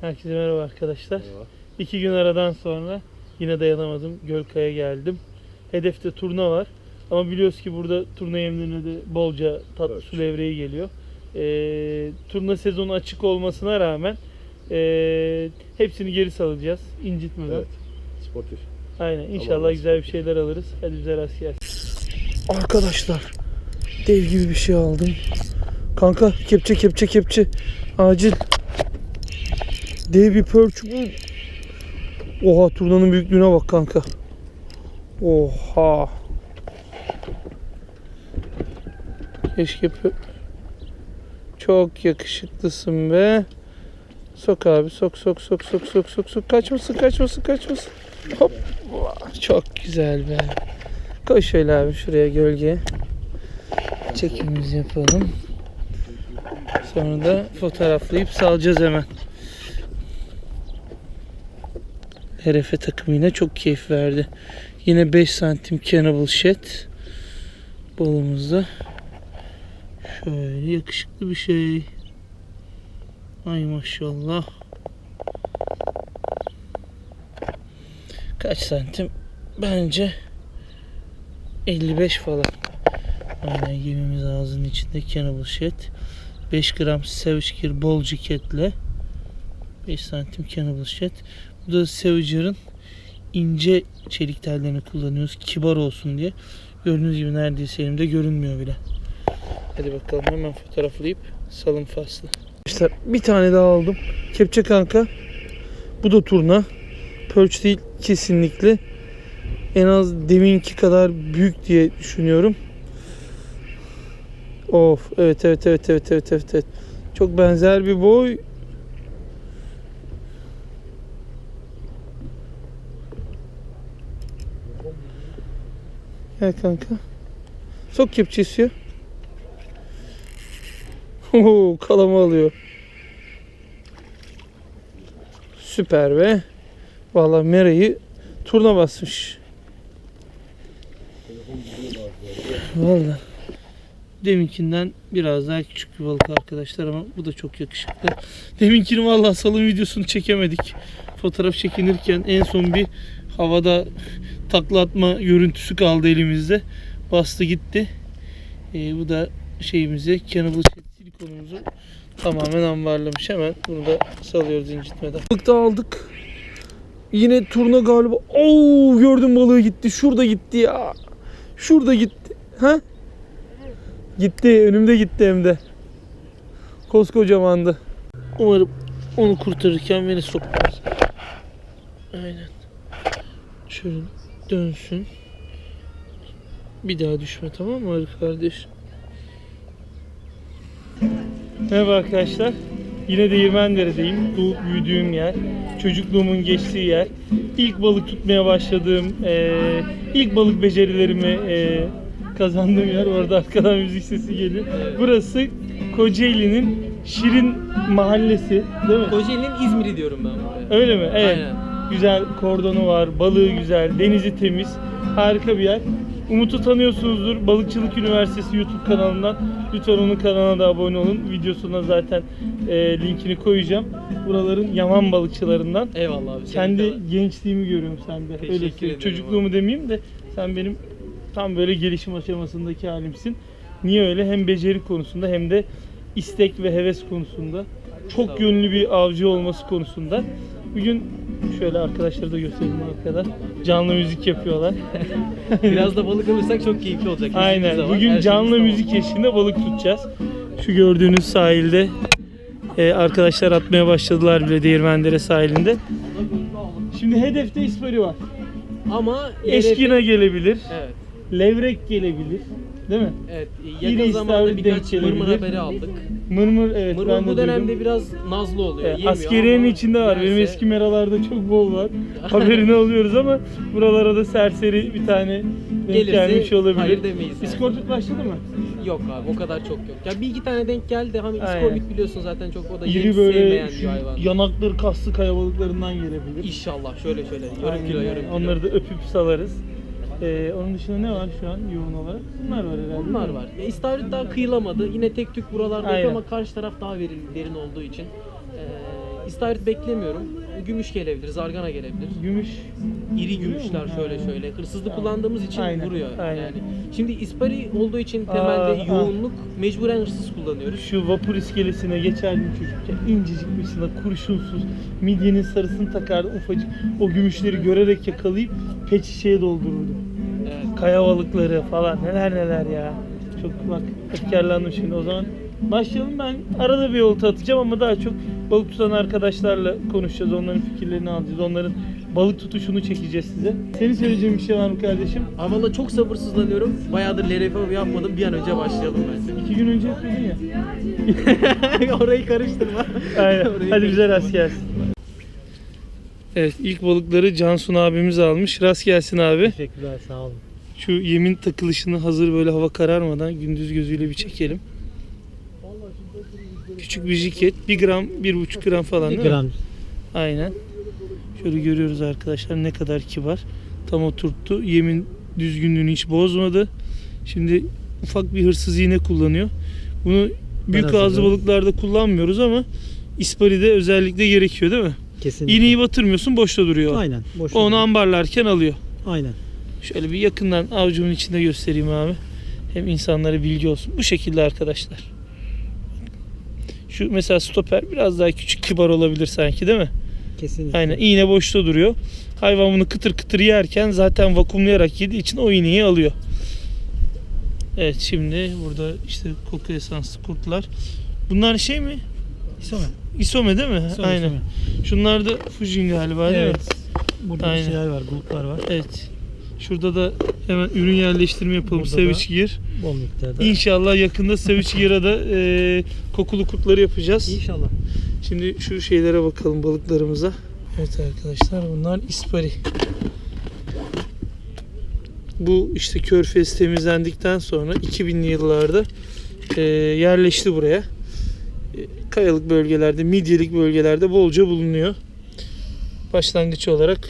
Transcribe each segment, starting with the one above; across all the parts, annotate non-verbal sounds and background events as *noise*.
Herkese merhaba arkadaşlar. Merhaba. İki gün aradan sonra yine dayanamadım. Gölkaya geldim. Hedefte turna var. Ama biliyoruz ki burada turna yemlerine de bolca tatlı Evet. su levreği geliyor. Ee, turna sezonu açık olmasına rağmen ee, hepsini geri salacağız. incitmeden. Evet. Sportif. Aynen. İnşallah Allah güzel bir şeyler alırız. Hadi bize rast gelsin. Arkadaşlar dev gibi bir şey aldım. Kanka kepçe kepçe kepçe. Acil. Dev bir pörç bu. Oha turnanın büyüklüğüne bak kanka. Oha. Keşke Çok yakışıklısın be. Sok abi sok sok sok sok sok sok sok kaçmasın kaçmasın kaçmasın. Hop. Çok güzel be. Koy şöyle abi şuraya gölgeye. Çekimimizi yapalım. Sonra da fotoğraflayıp salacağız hemen. Herefe takımı yine çok keyif verdi. Yine 5 santim cannibal shed balımızda. Şöyle yakışıklı bir şey. Ay maşallah. Kaç santim? Bence 55 falan. Aynen gemimiz ağzının içinde cannibal shed. 5 gram Savage Gear bol ciketle 5 santim cannibal shed. Bu da Savage'ın ince çelik tellerini kullanıyoruz. Kibar olsun diye. Gördüğünüz gibi neredeyse elimde görünmüyor bile. Hadi bakalım hemen fotoğraflayıp salın faslı. İşte bir tane daha aldım. Kepçe kanka. Bu da turna. Perch değil kesinlikle. En az deminki kadar büyük diye düşünüyorum. Of evet evet evet evet evet evet. evet. Çok benzer bir boy. Gel kanka. Sok kepçesi ya. Oo, kalama alıyor. Süper be. Vallahi Mera'yı turna basmış. Vallahi. Deminkinden biraz daha küçük bir balık arkadaşlar ama bu da çok yakışıklı. Deminkini vallahi salın videosunu çekemedik. Fotoğraf çekinirken en son bir havada takla atma görüntüsü kaldı elimizde. Bastı gitti. Ee, bu da şeyimizi Cannibal silikonumuzu tamamen ambarlamış. Hemen bunu da salıyoruz incitmeden. Balık da aldık. Yine turna galiba. Oo gördüm balığı gitti. Şurada gitti ya. Şurada gitti. Ha? Gitti. Önümde gitti hem de. Koskocamandı. Umarım onu kurtarırken beni sokmaz. Aynen. Şöyle dönsün. Bir daha düşme tamam mı Arif kardeş? Merhaba arkadaşlar. Yine Değirmendere'deyim. Doğup büyüdüğüm yer. Çocukluğumun geçtiği yer. İlk balık tutmaya başladığım, eee, ilk balık becerilerimi eee, kazandığım yer. Orada arkadan müzik sesi geliyor. Burası Kocaeli'nin Şirin Mahallesi. Değil mi? Kocaeli'nin İzmir'i diyorum ben buraya. Öyle mi? Evet. Aynen. Güzel kordonu var, balığı güzel, denizi temiz. Harika bir yer. Umut'u tanıyorsunuzdur. Balıkçılık Üniversitesi YouTube kanalından. Lütfen onun kanalına da abone olun. Videosuna zaten e, linkini koyacağım. Buraların yaman balıkçılarından. Eyvallah abi. Kendi var. gençliğimi görüyorum sende. Öyle Teşekkür söyleyeyim. ederim Çocukluğumu demeyeyim de sen benim tam böyle gelişim aşamasındaki halimsin. Niye öyle? Hem beceri konusunda hem de istek ve heves konusunda. Çok yönlü bir avcı olması konusunda. Bugün şöyle arkadaşları da göstereyim arkada. Canlı müzik yapıyorlar. *laughs* Biraz da balık alırsak çok keyifli olacak. Aynen. Bugün her canlı müzik eşliğinde balık tutacağız. Şu gördüğünüz sahilde e, arkadaşlar atmaya başladılar bile Değirmendere sahilinde. Şimdi hedefte ispari var. var. Ama Eşkina gelebilir. Evet. Levrek gelebilir. Değil mi? Evet. İri Yakın zamanda istavrit birkaç denk mırmır gelebilir. haberi aldık. Mırmır evet Mırmır ben de bu dönemde duydum. biraz nazlı oluyor. Evet, yemiyor askeriyenin ama içinde var. Benim eski meralarda çok bol var. *laughs* Haberini alıyoruz ama buralara da serseri bir tane denk Gelirse gelmiş olabilir. hayır demeyiz yani. İskorpit başladı mı? Yok abi o kadar çok yok. Ya bir iki tane denk geldi. Hani Aynen. iskorbit biliyorsun zaten çok o da yem İri böyle sevmeyen şu bir hayvan. yanakları kaslı kaya balıklarından gelebilir. İnşallah şöyle şöyle. Yarım Aynen kilo öyle. yarım kilo. Onları da öpüp salarız. Ee, onun dışında ne var şu an yoğun olarak? Bunlar var herhalde. Bunlar var. Ya İstavrit daha kıyılamadı. Yine tek tük buralarda Aynen. yok ama karşı taraf daha derin, derin olduğu için. Ee, İstavrit beklemiyorum. Gümüş gelebilir, zargana gelebilir. Gümüş. İri gümüşler şöyle şöyle. Hırsızlık kullandığımız için Aynen, vuruyor. aynen. Yani şimdi ispari olduğu için temelde Aa, yoğunluk mecburen hırsız kullanıyoruz. Şu vapur iskelesine geçerdim çocukken. incecik bir sıla kurşunsuz. Midyenin sarısını takardım ufacık. O gümüşleri görerek yakalayıp pet şişeye doldururdum. Kaya balıkları falan neler neler ya. Çok bak efkarlandım şimdi o zaman. Başlayalım ben arada bir olta atacağım ama daha çok balık tutan arkadaşlarla konuşacağız. Onların fikirlerini alacağız. Onların balık tutuşunu çekeceğiz size. Senin söyleyeceğin bir şey var mı kardeşim? Ama valla çok sabırsızlanıyorum. Bayağıdır LRF yapmadım. Bir an önce başlayalım bence. İki gün önce yapıyordun ya. *laughs* Orayı karıştırma. Aynen. Orayı Hadi bize karıştırma. rast gelsin. Evet ilk balıkları Cansun abimiz almış. Rast gelsin abi. Teşekkürler sağ olun. Şu yemin takılışını hazır böyle hava kararmadan gündüz gözüyle bir çekelim. Küçük bir jiket. 1 gram, 1,5 gram falan değil mi? gram Aynen. Şöyle görüyoruz arkadaşlar ne kadar kibar. Tam oturttu. Yemin düzgünlüğünü hiç bozmadı. Şimdi ufak bir hırsız iğne kullanıyor. Bunu büyük ağızlı balıklarda kullanmıyoruz ama isparide özellikle gerekiyor değil mi? kesinlikle. İğneyi batırmıyorsun boşta duruyor. Aynen. Boş Onu ver. ambarlarken alıyor. Aynen. Şöyle bir yakından avucumun içinde göstereyim abi. Hem insanlara bilgi olsun. Bu şekilde arkadaşlar. Şu mesela stoper biraz daha küçük kibar olabilir sanki değil mi? Kesinlikle. Aynen iğne boşta duruyor. Hayvan bunu kıtır kıtır yerken zaten vakumlayarak yediği için o iğneyi alıyor. Evet şimdi burada işte koku esanslı kurtlar. Bunlar şey mi? İsome. Isome değil mi? İsome, Aynen. isome. Şunlar da Fujin galiba değil mi? Evet. Burada Aynen. şeyler var, gruplar var. Evet. Şurada da hemen ürün yerleştirme yapalım. Burada da- Gear. Bol miktarda. İnşallah yakında Savage Gear'a da e, kokulu kurtları yapacağız. İnşallah. Şimdi şu şeylere bakalım balıklarımıza. Evet arkadaşlar bunlar ispari. Bu işte körfez temizlendikten sonra 2000'li yıllarda e, yerleşti buraya. E, kayalık bölgelerde, midyelik bölgelerde bolca bulunuyor. Başlangıç olarak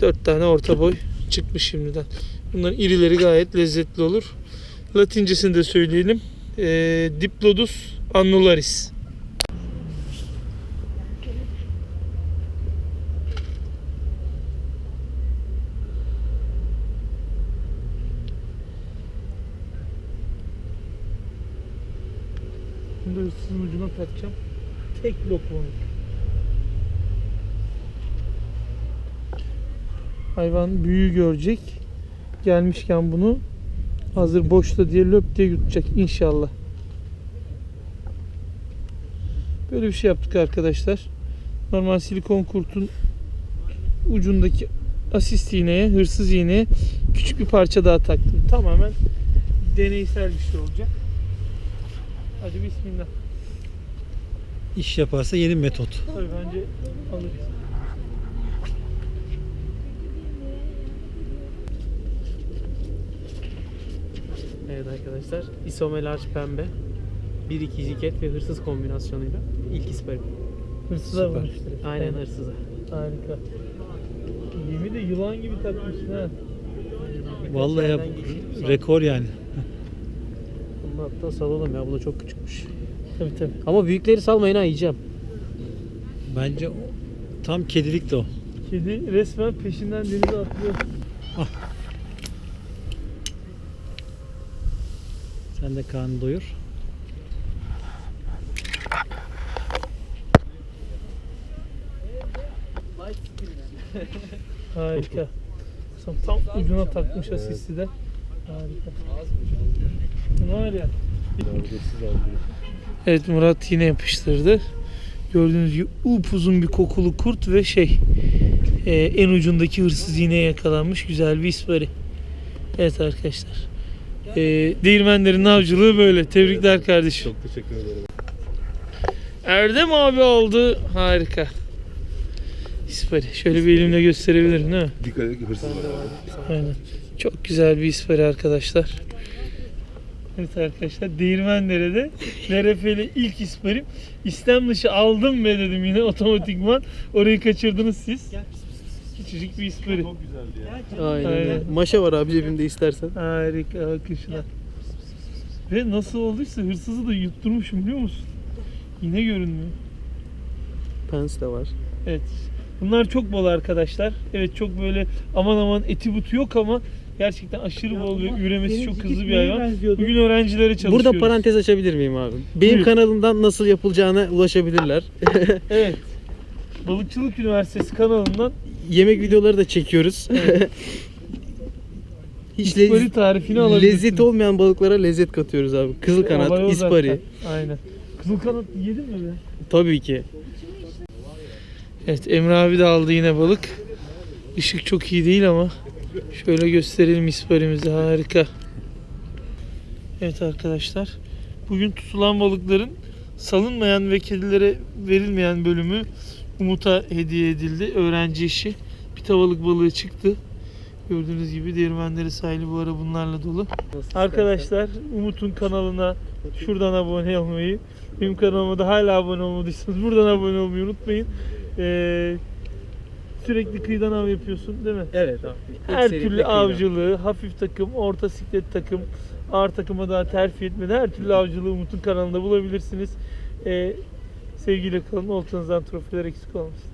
4 tane orta boy çıkmış şimdiden. Bunların irileri gayet lezzetli olur. Latincesini de söyleyelim. E, Diplodus annularis. Bunu da hırsızın ucuna takacağım. Tek lokma. Hayvan büyüğü görecek. Gelmişken bunu hazır boşta diye löp diye yutacak inşallah. Böyle bir şey yaptık arkadaşlar. Normal silikon kurtun ucundaki asist iğneye, hırsız iğneye küçük bir parça daha taktım. Tamamen deneysel bir şey olacak. Hadi bismillah. İş yaparsa yeni metot. Tabii bence alırız. Evet arkadaşlar. Isome large pembe. 1-2 jiket ve hırsız kombinasyonuyla ilk ispari. Hırsıza Süper. vurmuştur. Aynen hırsıza. Harika. Yemi de yılan gibi takmışsın ha. Vallahi yap, yerden geçirip rekor yani. Bunu hatta salalım ya. Bu da çok küçükmüş. Tabii tabii. Ama büyükleri salmayın ha yiyeceğim. Bence o- tam kedilik de o. Kedi resmen peşinden denize atlıyor. Sen de karnını doyur. Harika. Tam, tam ucuna takmış asisti de. Harika. Ne var ya? Evet Murat yine yapıştırdı. Gördüğünüz gibi upuzun bir kokulu kurt ve şey e, en ucundaki hırsız iğneye yakalanmış güzel bir ispari. Evet arkadaşlar. E, değirmenlerin avcılığı böyle. Tebrikler kardeşim. Çok teşekkür ederim. Erdem abi aldı. Harika. İspari. Şöyle bir elimle gösterebilirim değil mi? Dikkat edin hırsız var. Aynen. Çok güzel bir ispari arkadaşlar. Evet arkadaşlar Değirmendere'de LRF'li ilk isparim. İstem dışı aldım be dedim yine otomatikman. Orayı kaçırdınız siz. Küçücük bir ispari. Çok güzeldi ya. Aynen. Aynen. Maşa var abi cebimde istersen. Harika şuna. Ve nasıl olduysa hırsızı da yutturmuşum biliyor musun? Yine görünmüyor. pens de var. Evet. Bunlar çok bol arkadaşlar. Evet çok böyle aman aman eti butu yok ama gerçekten aşırı bol ve üremesi çok hızlı bir hayvan. Bugün öğrencilere çalışıyoruz. Burada parantez açabilir miyim abi? Benim Buyur. kanalımdan nasıl yapılacağına ulaşabilirler. Evet. Balıkçılık Üniversitesi kanalından Yemek videoları da çekiyoruz. *laughs* Hiç ispari tarifini alabilirsiniz. lezzet olmayan balıklara lezzet katıyoruz abi. Kızıl Olay o kanat, ispari. zaten. Aynen. Kızıl kanat yedin mi be? Tabii ki. Evet Emre abi de aldı yine balık. Işık çok iyi değil ama şöyle gösterelim isparimizi harika. Evet arkadaşlar bugün tutulan balıkların salınmayan ve kedilere verilmeyen bölümü Umut'a hediye edildi. Öğrenci işi. Bir tavalık balığı çıktı. Gördüğünüz gibi Değirmenleri sahili bu ara bunlarla dolu. Arkadaşlar Umut'un kanalına şuradan abone olmayı, benim kanalıma da hala abone olmadıysanız buradan abone olmayı unutmayın. Ee, sürekli kıyıdan av yapıyorsun değil mi? Evet abi. Her türlü avcılığı, hafif takım, orta siklet takım, ağır takıma daha terfi etmeden her türlü avcılığı Umut'un kanalında bulabilirsiniz. Ee, sevgiyle kalın, oltanızdan trofiler eksik olmasın.